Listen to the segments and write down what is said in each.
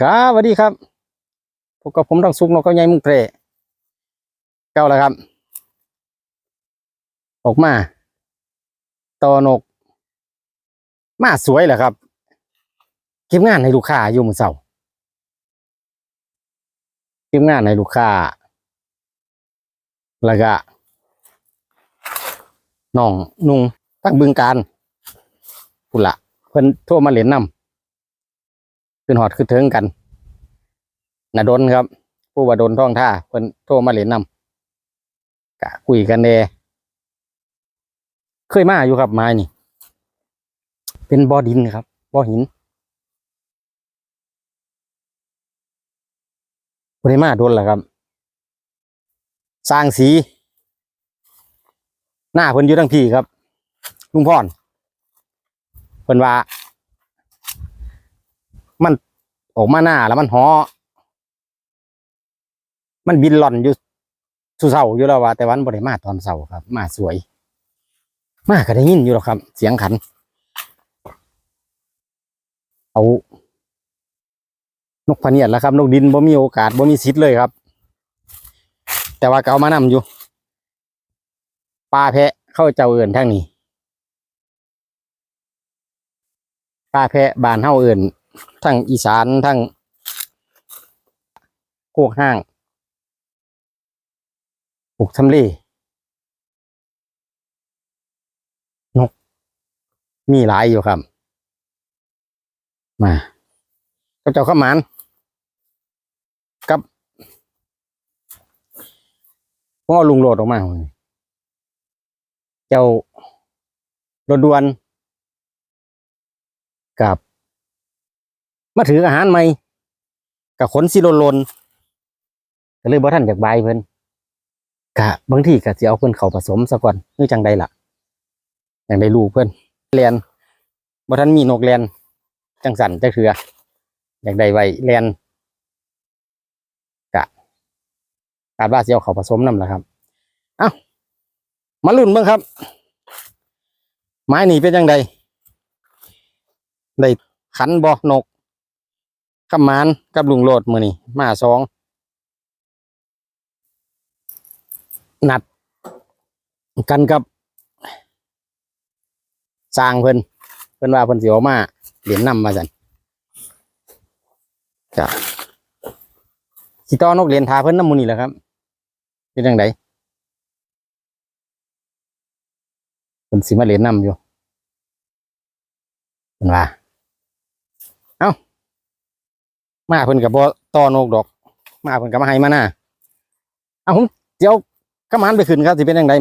ครับสวัสดีครับพบกับผมทองสุกนกเขาใหญ่มึงเพรเก้าแล้วครับ ออกมาตอนก มาสวยเหรอครับเก็บงานให้ลูกค้าอยู่มือเสาเก็บงานให้ลูกค้าแล้วก็น้องนุ่งตั้งบึงการพุละเพิ่นโทรมาเล่นนำ ขึ้นหอดขึ้นเทิงกันนาดนครับ ผู้ว่าดนท่องท่าเพิ่นโทรมาเล่นนำกะคุยกันเดเคยมาอยู่ครับไม้นี่ เป็นบ่อดินครับบ่อหินบริมาโดนแหละครับ สร้างสี หน้าเพิ่นอยู่ทั้งพี่ครับลุงพรเพิ่นว่า มันออกมาหน้าแล้วมันหอมันบินหล่อนอยู่สุเสาอยู่แล้วว่า แต่วันบริมาตอนเสาครับ มาสวย มาก็ได้ยินอยู่หรอกครับ เสียงขัน เอานกพเนียดแล้วครับ นกดินบ่มีโอกาสบ่มีสิทธิ์เลยครับ แต่ว่าก็เอามานำอยู่ปลาแพะเข้าเจ้าเอื่นทางนี้ปลาแพะบานเฮาเอื่น ทั้งอีสานทั้งโคกห้างปลูกทำเลนก มีหลายอยู่ครับ มาก็เจ้าข้ามานกับพวกเอลุงโหลดออกมาเลยเจ้ารถด่วนกับ มาถืออาหารใหม่กับขนสิโลนลนก็เลยบ่ท่านจากบายเพิ่นกะบางทีก็สิเอาเพิ่นเข้าผสมซะก่อนคือจังใดล่ะอย่างได้ลูกเพิ่นเรียนบ่ท่านมีนกเรียนจังสันจะเถืออยากได้ไว้เรียนกะกาดว่าสิเอาเขาผสมนำแหละครับเอ้ามาลุ้นเบ้างครับ ไม้นี่เป็นยังไงได้ขันบ่นก กับมานกับลุงโลดมือนี่มาสองนัดกันกับสร้างเพิ่นเพิ่นว่าเพิ่นสิเอามาเหรียญนำมาสันจ้ะสิตอนกเหรียญทาเพิ่นน้ำมูนี่แหละครับเป็นจังไดเพิ่นสิมาเหรียญนำอยู่เพิ่นว่า มาเพิ่นกับบ่ต่อนกดอก มาเพิ่นกับมาให้มาหน้าเอาผมเดี๋ยวกระมานไปขึ้นครับสิเป็นยังไง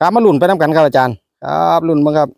ครับมาลุ่นไปน้ำกันครับอาจารย์ ครับลุ่นบ้างครับ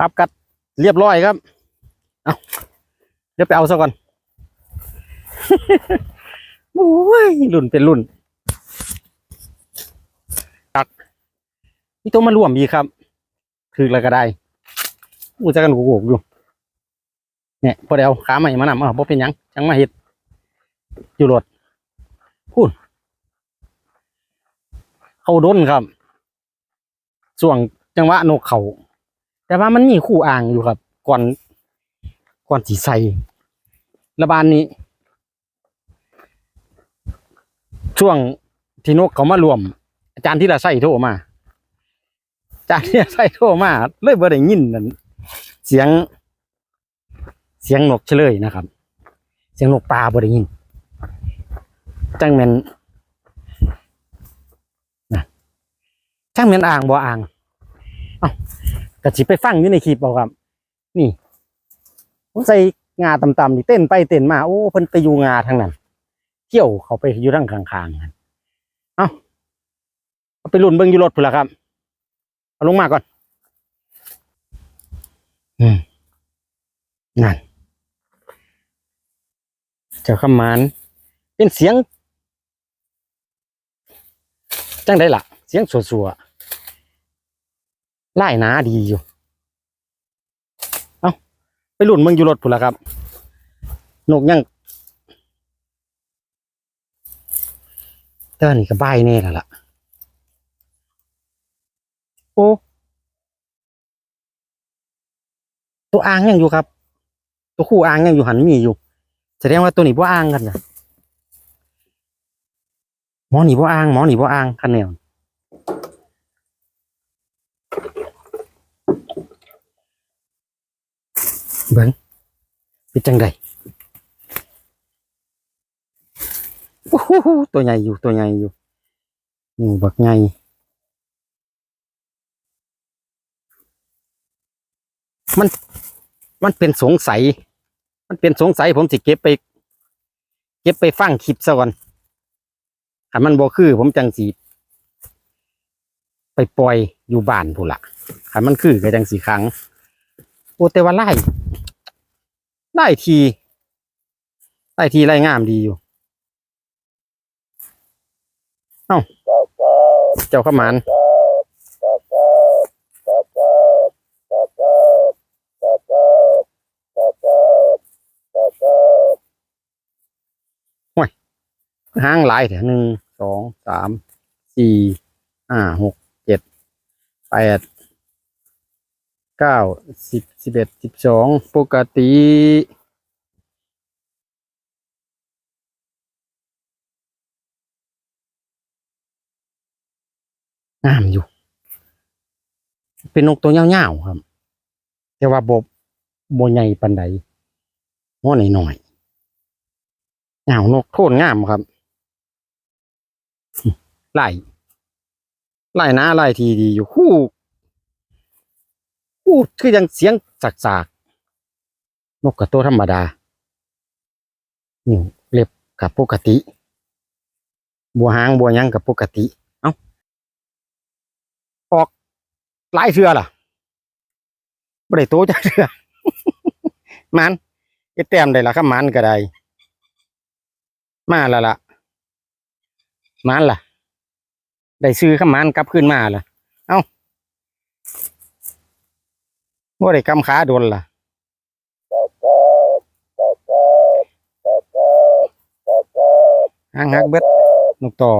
ครับกัดเรียบร้อยครับ เอาเดี๋ยวไปเอาซะก่อนโอ้ยรุ่นเป็นรุ่นตักนี่ต้องมาร่วมอีครับ คืออะไรก็ได้อู้จะกันกูกอยู่เนี่ยพอเดี๋ยวขาใหม่มานำอะบ่เป็นยังจังมาเฮ็ดอยู่รถพูดเขาด้นครับ ส่วงจังหวะนกเขา แต่ว่ามันมีคู่อ่างอยู่ครับ ก่อนก่อนสีใสระบานนี้ ช่วงที่นกเขามารวม อาจารย์ที่ละไส้โทรมาอาจารย์ที่ละไส้โทรมาเลยบ่ได้ยินนั่นเสียง เสียงนกเฉลยนะครับ เสียงนกปลาบ่ได้ยินจังแมนนะจังแมนอ่างบ่อ่างเอ้า กะสิไปฟังอยู่ในคลิปเอาครับ นี่ผมใส่งาต่ำๆนี่เต้นไปเต้นมา โอ้เพิ่นไปอยู่งาทางนั้นเที่ยวเขาไปอยู่ทางข้างๆกันเอ้าเอาไปลุ่นเบิ่งอยู่รถพุ่นละครับ เอาลงมาก่อน อืมนั่นเจ้าขมาน เป็นเสียง จังได้ล่ะเสียงสัวๆ ไล่หนาดีอยู่ เอาไปหลุนเมืองอยู่รถพุ่นละครับ นกยังเต้านี่ก็บแน่แล้วล่ะ โอ้ ตัวอ่างยังอยู่ครับ ตัวคู่อ่างยังอยู่หันมีอยู่ แสดงว่าตัวนี้บ่อ่างกันนะหมอหนีบ่อ่างหมอหนีบ่อ่างคันแนว เบิ่งเป็นจังไดโอ้โหตัวใหญ่อยู่ตัวใหญ่อยู่หมูบักใหญ่มัน มันเป็นสงสัย มันเป็นสงสัยผมสิเก็บไป เก็บไปฟังคลิปซะก่อนถ้ามันบ่คือ ผมจังสีไปปล่อยอยู่บ้านพูนละถ้ามันคือก็จังสีครั้งโอ้แต่ว่าไล่ ไล่ทีไล่ทีไล่งามดีอยู่ เอ้า เจ้าขมานห่วยห้างหลายแถวหนึ่งสองสามสี่ห้าหกเจ็ดแปด เก้าสิบสิบเอ็ดสิบสองปกติงามอยู่ เป็นนกตัวยาวๆครับ แต่ว่าบบโบใหญ่ปันใดหัวหน่อยๆยานกโทนงามครับไล่ไล่นะไล่ทีดีอยู่คู่ คู่คือยังเสียงสากๆนกกับตัวธรรมดานี่เล็บกับปกติ บัวหางบัวยังกับปกติ เอ้าออกหลายเชือล่ะบ่ได้โตจักเชือมันเก็แต้มได้ละครับมันก็ได้มาล้วล่ะมันล่ะ ได้ซื้อข้ามันกลับขึ้นมาล่ะ เอ้า บ่ได้กำขาโดนล่ะหางหักเบิดนกต่อ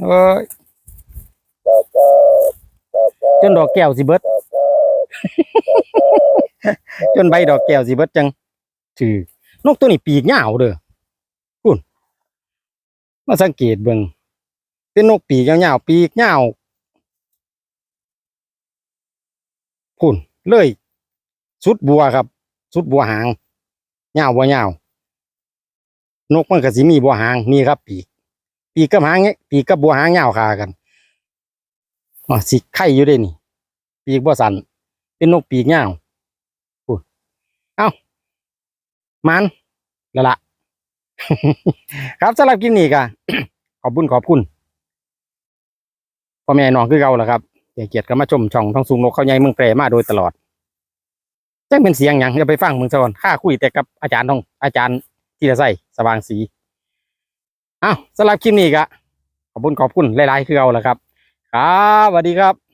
เอ้ยจนดอกแก้วสิเบิด จนใบดอกแก้วสิเบิดจังถือนกตัวนี้ปีกยาวเด้อคุณมาสังเกตเบิ่งเป็นนกปีกยาวๆปีกยาว พุ่นเลยสุดบัวครับ สุดบัวหางยาวบัวยาวนกมันก็สิมีบัวหางนี่ครับ ปีกปีกกับหางเนี่ยปีกกับบัวหางยาวคากันอ๋อสิไข่อยู่ด้นี่ ปีกบ่สันเป็นนกปีกยาวพูดเอ้ามันล้วล่ะครับสำหรับคลิปนี้ก็ขอบคุณขอบคุณพ่อแม่น้องคือเก่าแหละครับ เกียรติก็มาชมช่องท้องสูงนกเขาใหญ่เมืองแปรมาโดยตลอดแจ้งเป็นเสียงอย่างอย่าไปฟังมึงซะก่อนข้าคุยแต่กับอาจารย์ทองอาจารย์ที่จะใส่สว่างสีเอ้าสำหรับคลิปนี้ก็ขอบคุณขอบคุณหลายๆคือเอาแหละครับ ครับสวัสดีครับ